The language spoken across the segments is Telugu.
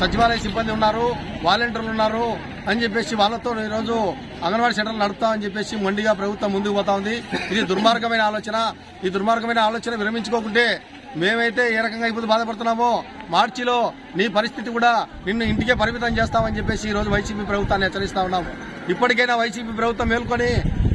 సచివాలయ సిబ్బంది ఉన్నారు వాలంటీర్లు ఉన్నారు అని చెప్పేసి వాళ్ళతో ఈరోజు అంగన్వాడీ సెంటర్లు నడుపుతామని చెప్పేసి మొండిగా ప్రభుత్వం ముందుకు పోతా ఉంది. ఇది దుర్మార్గమైన ఆలోచన. ఈ దుర్మార్గమైన ఆలోచన విరమించుకోకుంటే మేమైతే ఏ రకంగా ఇప్పుడు బాధపడుతున్నామో మార్చిలో నీ పరిస్థితి కూడా నిన్ను ఇంటికే పరిమితం చేస్తామని చెప్పేసి ఈరోజు వైసీపీ ప్రభుత్వాన్ని హెచ్చరిస్తా ఉన్నాము. ఇప్పటికైనా వైసీపీ ప్రభుత్వం మేల్కొని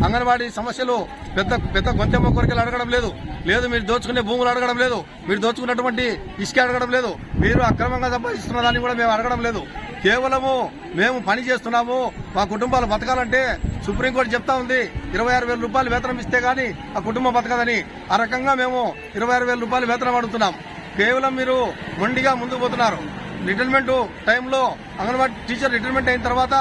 అంగన్వాడీ సమస్యలు పెద్ద పెద్ద గొంతెమ్మ కోరికలు అడగడం లేదు. లేదు మీరు దోచుకునే భూములు అడగడం లేదు. మీరు దోచుకున్నటువంటి ఇసుక అడగడం లేదు. మీరు అక్రమంగా సంపాదిస్తున్న దాన్ని కూడా మేము అడగడం లేదు. కేవలము మేము పని చేస్తున్నాము. మా కుటుంబాలు బతకాలంటే సుప్రీంకోర్టు చెప్తా ఉంది. ఇరవై ఆరు వేల రూపాయలు వేతనం ఇస్తే గానీ ఆ కుటుంబం బతకదని. ఆ రకంగా మేము ఇరవై ఆరు వేల రూపాయలు వేతనం అడుగుతున్నాం. కేవలం మీరు మొండిగా ముందుకు పోతున్నారు. రిటైర్మెంట్ టైంలో అంగన్వాడీ టీచర్ రిటైర్మెంట్ అయిన తర్వాత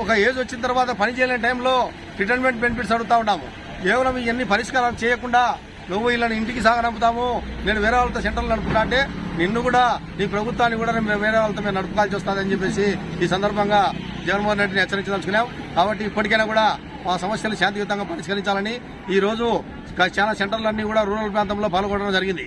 ఒక ఏజ్ వచ్చిన తర్వాత పని చేయలేని టైంలో రిటైర్మెంట్ బెనిఫిట్స్ అడుగుతా ఉన్నాము. కేవలం ఇవన్నీ పరిష్కారం చేయకుండా నువ్వు వీళ్ళని ఇంటికి సాగనంపుతాము నేను వేరే వాళ్ళతో సెంటర్లు నడుపుతా అంటే నిన్ను కూడా నీ ప్రభుత్వాన్ని కూడా మేము వేరే వాళ్ళతో మేము నడుపుకోవాల్సి వస్తుందని చెప్పేసి ఈ సందర్భంగా జగన్మోహన్ రెడ్డిని హెచ్చరించదలుచుకున్నాం. కాబట్టి ఇప్పటికైనా కూడా మా సమస్యలు శాంతియుతంగా పరిష్కరించాలని ఈ రోజు చాలా సెంటర్లన్నీ కూడా రూరల్ ప్రాంతంలో పాల్గొనడం జరిగింది.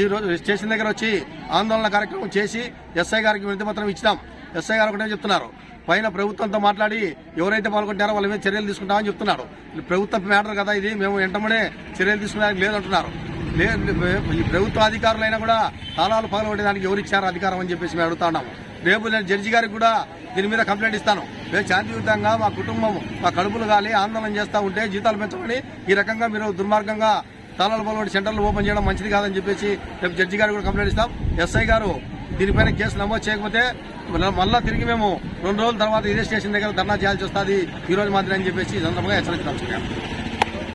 ఈ రోజు స్టేషన్ దగ్గర వచ్చి ఆందోళన కార్యక్రమం చేసి ఎస్ఐ గారికి వినతిపత్రం ఇచ్చినాం. ఎస్ఐ గారు ఒకటే చెప్తున్నారు. పైన ప్రభుత్వంతో మాట్లాడి ఎవరైతే పాల్గొంటారో వాళ్ళ మీద చర్యలు తీసుకుంటామని చెప్తున్నారు. ప్రభుత్వ మ్యాటర్ కదా ఇది మేము వెంటనే చర్యలు తీసుకునేదానికి లేదంటున్నారు. లేదు ఈ ప్రభుత్వ అధికారులైనా కూడా తాళాలు పగలగొట్టేదానికి ఎవరు ఇచ్చారు అధికారం అని చెప్పేసి మేము అడుగుతా ఉన్నాము. రేపు నేను జడ్జి గారికి కూడా దీని మీద కంప్లైంట్ ఇస్తాను. మేము శాంతియుతంగా మా కుటుంబం మా కడుపులు గాలి ఆందోళన చేస్తూ ఉంటే జీతాలు పెంచమని ఈ రకంగా మీరు దుర్మార్గంగా తాళాలు పగలగొట్టి సెంటర్లు ఓపెన్ చేయడం మంచిది కాదని చెప్పేసి రేపు జడ్జి గారికి కూడా కంప్లైంట్ ఇస్తాం. ఎస్ఐ గారు దీనిపైన కేసు నమోదు చేయకపోతే మళ్ళా- తిరిగి మేము రెండు రోజుల తర్వాత ఇదే స్టేషన్ దగ్గర ధర్నా చేయాల్సి వస్తుంది. ఈ రోజు మాత్రం అని చెప్పేసి సందర్భంగా హెచ్చరించడం